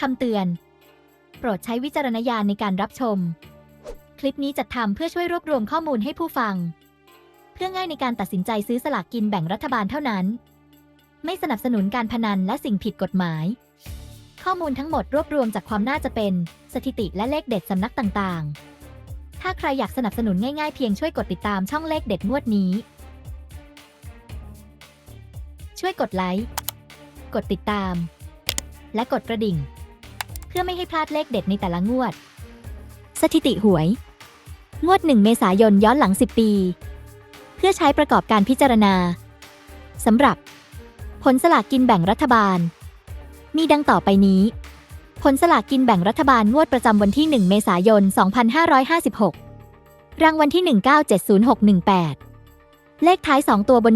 คำเตือน โปรดใช้วิจารณญาณในการรับชม คลิปนี้จัดทำเพื่อช่วยรวบรวมข้อมูลให้ผู้ฟัง เพื่อง่ายในการตัดสินใจซื้อสลากกินแบ่งรัฐบาลเท่านั้น ไม่สนับสนุนการพนันและสิ่งผิดกฎหมาย ข้อมูลทั้งหมดรวบรวมจากความน่าจะเป็น สถิติและเลขเด็ดสำนักต่างๆ ถ้าใครอยากสนับสนุนง่ายๆเพียงช่วยกดติดตามช่องเลขเด็ดงวดนี้ ช่วยกดไลค์ กดติดตาม และกดกระดิ่ง เพื่อไม่ให้พลาดเลขเด็ดในแต่ละงวด สถิติหวย งวด 1 เมษายนย้อนหลัง 10 ปี เพื่อใช้ประกอบการพิจารณาสำหรับ ผลสลากกินแบ่งรัฐบาล มีดังต่อไปนี้ ผลสลากกินแบ่งรัฐบาลงวดประจำวันที่ 1 เมษายน 2556 รางวัลที่ 1970618เลขท้าย 2 ตัวบน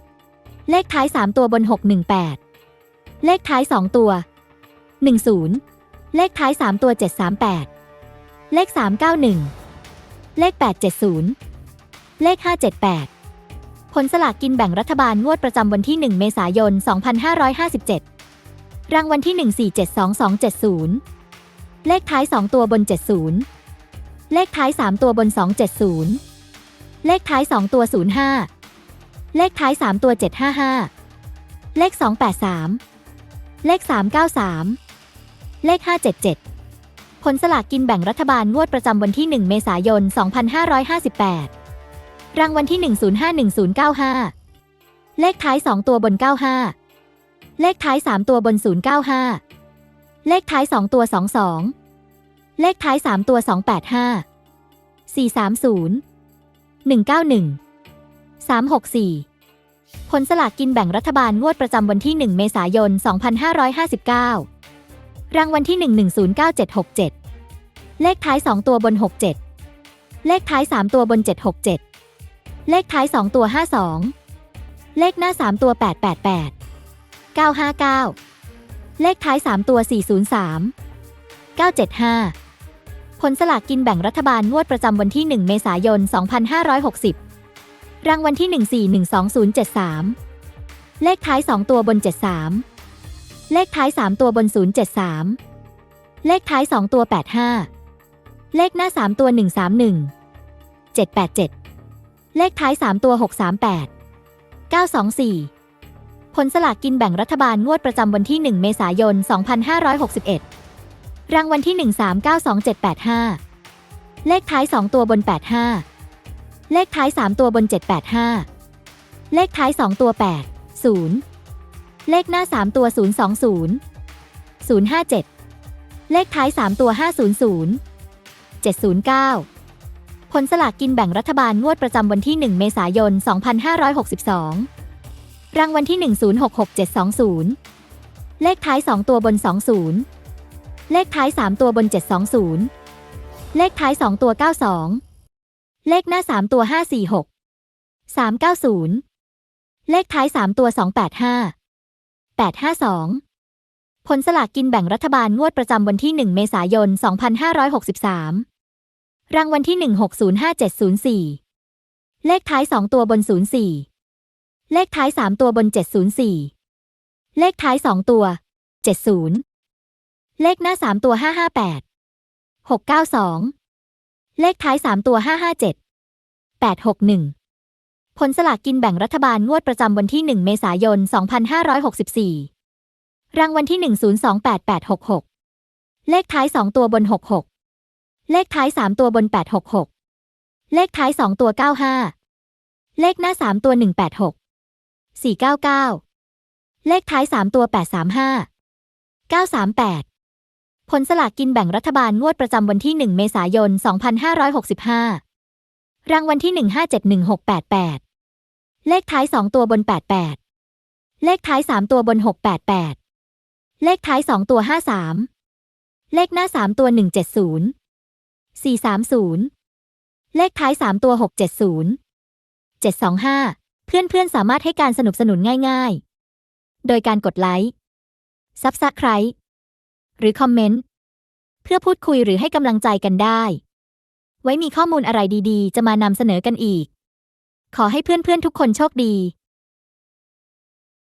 18 เลขท้าย 3 ตัวบน 618 เลขท้าย 2 ตัว 10 เลขท้าย 3 ตัว 738 เลข 391 เลข 870 เลข 578 ผลสลากกินแบ่งรัฐบาลงวดประจำวันที่ 1 เมษายน 2557 รางวัลที่ 1472270 เลขท้าย 2 ตัวบน 70 เลขท้าย 3 ตัวบน 270 เลขท้าย 2 ตัว 05 เลขท้าย 3 ตัว 755 เลข 283 เลข 393 เลข 577 ผลสลากกินแบ่งรัฐบาลงวดประจำวันที่ 1 เมษายน 2558 รางวัลที่ 1051095 เลขท้าย 2 ตัวบน 95 เลขท้าย 3 ตัวบน 095 เลขท้าย 2 ตัว 22 เลขท้าย 3 ตัว 285 430 191 364 ผลสลากกินแบ่งรัฐบาลงวดประจำวันที่ 1 เมษายน 2559 รางวัลที่ 1109767 เลขท้าย 2 ตัวบน 67 เลขท้าย 3 ตัวบน 767 เลขท้าย 2 ตัว 52 เลขหน้า 3 ตัว 888 959 เลขท้าย 3 ตัว 403 975 ผลสลากกินแบ่งรัฐบาลงวดประจำวันที่ 1 เมษายน 2560 รางวัลที่ 1412073 เลขท้าย 2 ตัวบน 73 เลขท้าย 3 ตัวบน 073 เลขท้าย 2 ตัว 85 เลขหน้า 3 ตัว 131 787 เลขท้าย 3 ตัว 638 924 ผลสลากกินแบ่งรัฐบาลงวดประจำวันที่ 1 เมษายน 2561 รางวัลที่ 1392785เลขท้าย 2 ตัวบน 85 เลขท้าย 3 ตัวบน 785 เลขท้าย 2 ตัว 8 0 เลขหน้า 3 ตัว 020 057 เลขท้าย 3 ตัว 500 709 ผลสลากกินแบ่งรัฐบาลงวดประจำวันที่ 1 เมษายน 2562 รางวัลที่ 1066720 เลขท้าย 2 ตัวบน 20 เลขท้าย 3 ตัวบน 720 เลขท้าย 2 ตัว 92 เลขหน้า 3 ตัว 546 390 เลขท้าย 3 ตัว 285 852 ผลสลากกินแบ่งรัฐบาลงวดประจำวันที่ 1 เมษายน 2563 รางวัลที่ 1605704 เลขท้าย 2 ตัวบน 04 เลขท้าย 3 ตัวบน 704 เลขท้าย 2 ตัว 70 เลขหน้า 3 ตัว 558 692 เลขท้าย 3 ตัว 557 861 ผลสลากกินแบ่งรัฐบาลงวดประจำวันที่ 1 เมษายน 2564 รางวัลที่ 1028866 เลขท้าย 2 ตัวบน 66 เลขท้าย 3 ตัวบน 866 เลขท้าย 2 ตัว 95 เลขหน้า 3 ตัว 186 499 เลขท้าย 3 ตัว 835 938 ผลสลากกินแบ่งรัฐบาลงวดประจำวันที่ 1 เมษายน 2565รางวัลที่ 1571688 เลขท้าย2ตัวบน 88 เลขท้าย3ตัวบน 688 เลขท้าย2ตัว 53 เลขหน้า3ตัว 170 430 เลขท้าย3ตัว 670 725 เพื่อนๆ สามารถให้การสนับสนุนง่ายๆ โดยการกดไลค์ซับสไคร b e หรือคอมเมนต์ เพื่อพูดคุยหรือให้กำลังใจกันได้ ไว้มีข้อมูลอะไรดีๆ จะมานำเสนอกันอีก ขอให้เพื่อนๆทุกคนโชคดี